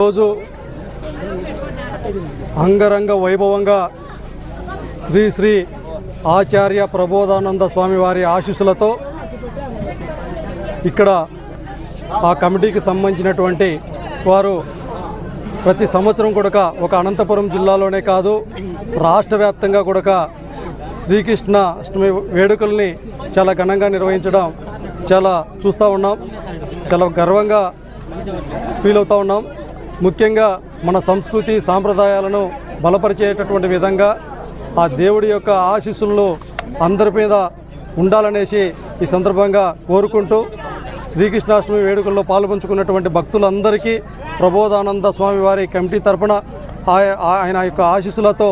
రోజు అంగరంగ వైభవంగా శ్రీ శ్రీ ఆచార్య ప్రబోధానంద స్వామి వారి ఆశీస్సులతో ఇక్కడ ఆ కమిటీకి సంబంధించినటువంటి వారు ప్రతి సంవత్సరం కూడక ఒక అనంతపురం జిల్లాలోనే కాదు రాష్ట్ర వ్యాప్తంగా కూడక శ్రీకృష్ణ అష్టమి వేడుకల్ని చాలా ఘనంగా నిర్వహించడం చాలా చూస్తూ ఉన్నాం చాలా గర్వంగా ఫీల్ అవుతూ ఉన్నాం. ముఖ్యంగా మన సంస్కృతి సాంప్రదాయాలను బలపరిచేటటువంటి విధంగా ఆ దేవుడి యొక్క ఆశీస్సులను అందరి మీద ఉండాలనేసి ఈ సందర్భంగా కోరుకుంటూ శ్రీకృష్ణాష్టమి వేడుకల్లో పాల్పంచుకున్నటువంటి భక్తులందరికీ ప్రబోధానంద స్వామివారి కమిటీ తరపున ఆయ- ఆయన యొక్క ఆశీస్సులతో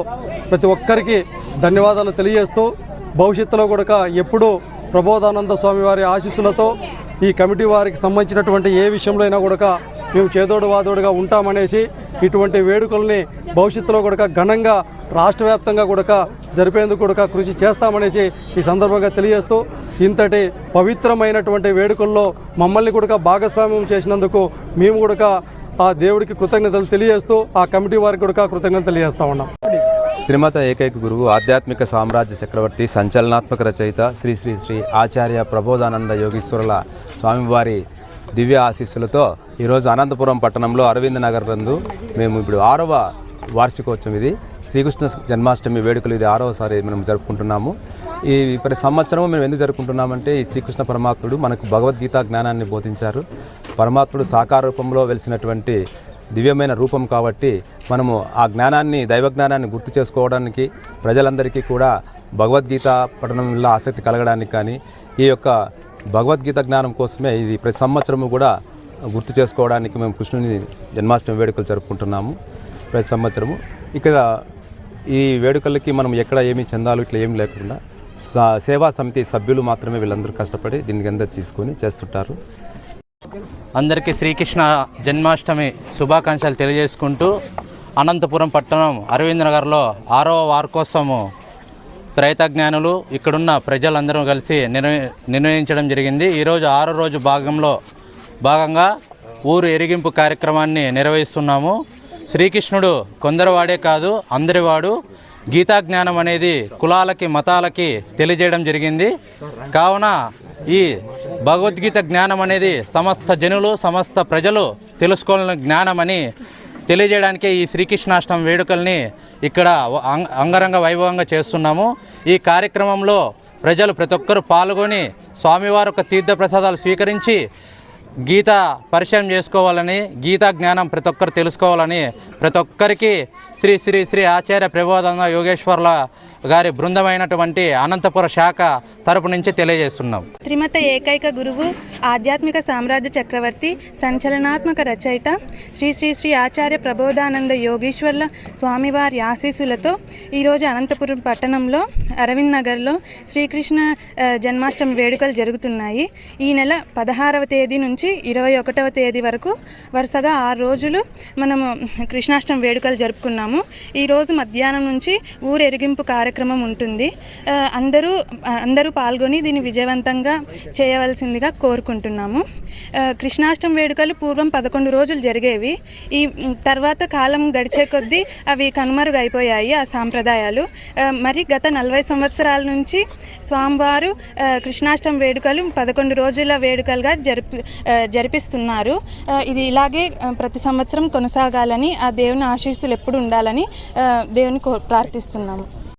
ప్రతి ఒక్కరికి ధన్యవాదాలు తెలియజేస్తూ భవిష్యత్తులో కూడా ఎప్పుడూ ప్రబోధానంద స్వామి వారి ఆశీస్సులతో ఈ కమిటీ వారికి సంబంధించినటువంటి ఏ విషయంలో అయినా కూడా మేము చేదోడు వాదోడుగా ఉంటామనేసి ఇటువంటి వేడుకల్ని భవిష్యత్తులో కూడా ఘనంగా రాష్ట్ర వ్యాప్తంగా కూడా జరిపేందుకు కూడా కృషి చేస్తామనేసి ఈ సందర్భంగా తెలియజేస్తూ ఇంతటి పవిత్రమైనటువంటి వేడుకల్లో మమ్మల్ని కూడా భాగస్వామ్యం చేసినందుకు మేము కూడా ఆ దేవుడికి కృతజ్ఞతలు తెలియజేస్తూ ఆ కమిటీ వారికి కూడా కృతజ్ఞతలు తెలియజేస్తా ఉన్నాం. త్రిమత ఏకైక గురువు ఆధ్యాత్మిక సామ్రాజ్య చక్రవర్తి సంచలనాత్మక రచయిత శ్రీ శ్రీ శ్రీ ఆచార్య ప్రబోధానంద యోగీశ్వరుల స్వామివారి దివ్య ఆశీస్సులతో ఈరోజు అనంతపురం పట్టణంలో అరవింద్ నగర్ నందు మేము ఇప్పుడు ఆరవ వార్షికోత్సవం ఇది. శ్రీకృష్ణ జన్మాష్టమి వేడుకలు ఇది ఆరవసారి మనం జరుపుకుంటున్నాము. ఈ ప్రతి సంవత్సరం మేము ఎందుకు జరుపుకుంటున్నామంటే ఈ శ్రీకృష్ణ పరమాత్ముడు మనకు భగవద్గీత జ్ఞానాన్ని బోధించారు. పరమాత్ముడు సాకార రూపంలో వెలిసినటువంటి దివ్యమైన రూపం కాబట్టి మనము ఆ జ్ఞానాన్ని దైవ జ్ఞానాన్ని గుర్తు చేసుకోవడానికి ప్రజలందరికీ కూడా భగవద్గీత పఠనం వల్ల ఆసక్తి కలగడానికి కానీ ఈ యొక్క భగవద్గీత జ్ఞానం కోసమే ఇది ప్రతి సంవత్సరము కూడా గుర్తు చేసుకోవడానికి మేము కృష్ణుని జన్మాష్టమి వేడుకలు జరుపుకుంటున్నాము ప్రతి సంవత్సరము. ఇక్కడ ఈ వేడుకలకి మనం ఎక్కడ ఏమి చందాలు ఇట్లా ఏమి లేకుండా సా- సేవా సమితి సభ్యులు మాత్రమే వీళ్ళందరూ కష్టపడి దీనికి అందరు తీసుకొని చేస్తుంటారు. అందరికీ శ్రీకృష్ణ జన్మాష్టమి శుభాకాంక్షలు తెలియజేసుకుంటూ అనంతపురం పట్టణం అరవింద్ నగర్లో ఆరవ వార్కోత్సవము త్రైతజ్ఞానులు ఇక్కడున్న ప్రజలందరూ కలిసి నిర్వహించడం జరిగింది. ఈరోజు ఆరో రోజు భాగంలో భాగంగా ఊరు ఎరిగింపు కార్యక్రమాన్ని నిర్వహిస్తున్నాము. శ్రీకృష్ణుడు కొందరివాడే కాదు అందరివాడు. గీతాజ్ఞానం గీతా జ్ఞానం అనేది కులాలకి మతాలకి తెలియజేయడం జరిగింది. కావున ఈ భగవద్గీత జ్ఞానం అనేది సమస్త జనులు సమస్త ప్రజలు తెలుసుకోవాలని జ్ఞానమని తెలియజేయడానికే ఈ శ్రీకృష్ణాష్టమి వేడుకల్ని ఇక్కడ అంగ- అంగరంగ వైభవంగా చేస్తున్నాము. ఈ కార్యక్రమంలో ప్రజలు ప్రతి ఒక్కరూ పాల్గొని స్వామివారి యొక్క తీర్థ ప్రసాదాలు స్వీకరించి గీత పరిచయం చేసుకోవాలని గీతా జ్ఞానం ప్రతి ఒక్కరు తెలుసుకోవాలని ప్రతి ఒక్కరికి శ్రీ శ్రీ శ్రీ ఆచార్య ప్రబోధంగా యోగేశ్వర్ల గారి బృందమైనటువంటి అనంతపుర శాఖ తరపు నుంచి తెలియజేస్తున్నాం. త్రిమత ఏకైక గురువు ఆధ్యాత్మిక సామ్రాజ్య చక్రవర్తి సంచలనాత్మక రచయిత శ్రీ శ్రీ శ్రీ ఆచార్య ప్రబోధానంద యోగీశ్వర్ల స్వామివారి ఆశీస్సులతో ఈరోజు అనంతపురం పట్టణంలో అరవింద్ నగర్లో శ్రీకృష్ణ జన్మాష్టమి వేడుకలు జరుగుతున్నాయి. ఈ నెల పదహారవ తేదీ నుంచి ఇరవై ఒకటవ తేదీ వరకు వరుసగా ఆరు రోజులు మనము కృష్ణాష్టమి వేడుకలు జరుపుకున్నాము. ఈరోజు మధ్యాహ్నం నుంచి ఊరెరిగింపు కార్యక్రమం ఉంటుంది. అందరూ అందరూ పాల్గొని దీన్ని విజయవంతంగా చేయవలసిందిగా కోరుకుంటున్నాము. కృష్ణాష్టమి వేడుకలు పూర్వం పదకొండు రోజులు జరిగేవి. ఈ తర్వాత కాలం గడిచే కొద్దీ అవి కనుమరుగైపోయాయి ఆ సాంప్రదాయాలు. మరి గత నలభై సంవత్సరాల నుంచి స్వామివారు కృష్ణాష్టమి వేడుకలు పదకొండు రోజుల వేడుకలుగా జరిపి జరిపిస్తున్నారు. ఇది ఇలాగే ప్రతి సంవత్సరం కొనసాగాలని ఆ దేవుని ఆశీస్సులు ఎప్పుడు ఉండాలి. ఉండాలని దేవుని కో ప్రార్థిస్తున్నాము.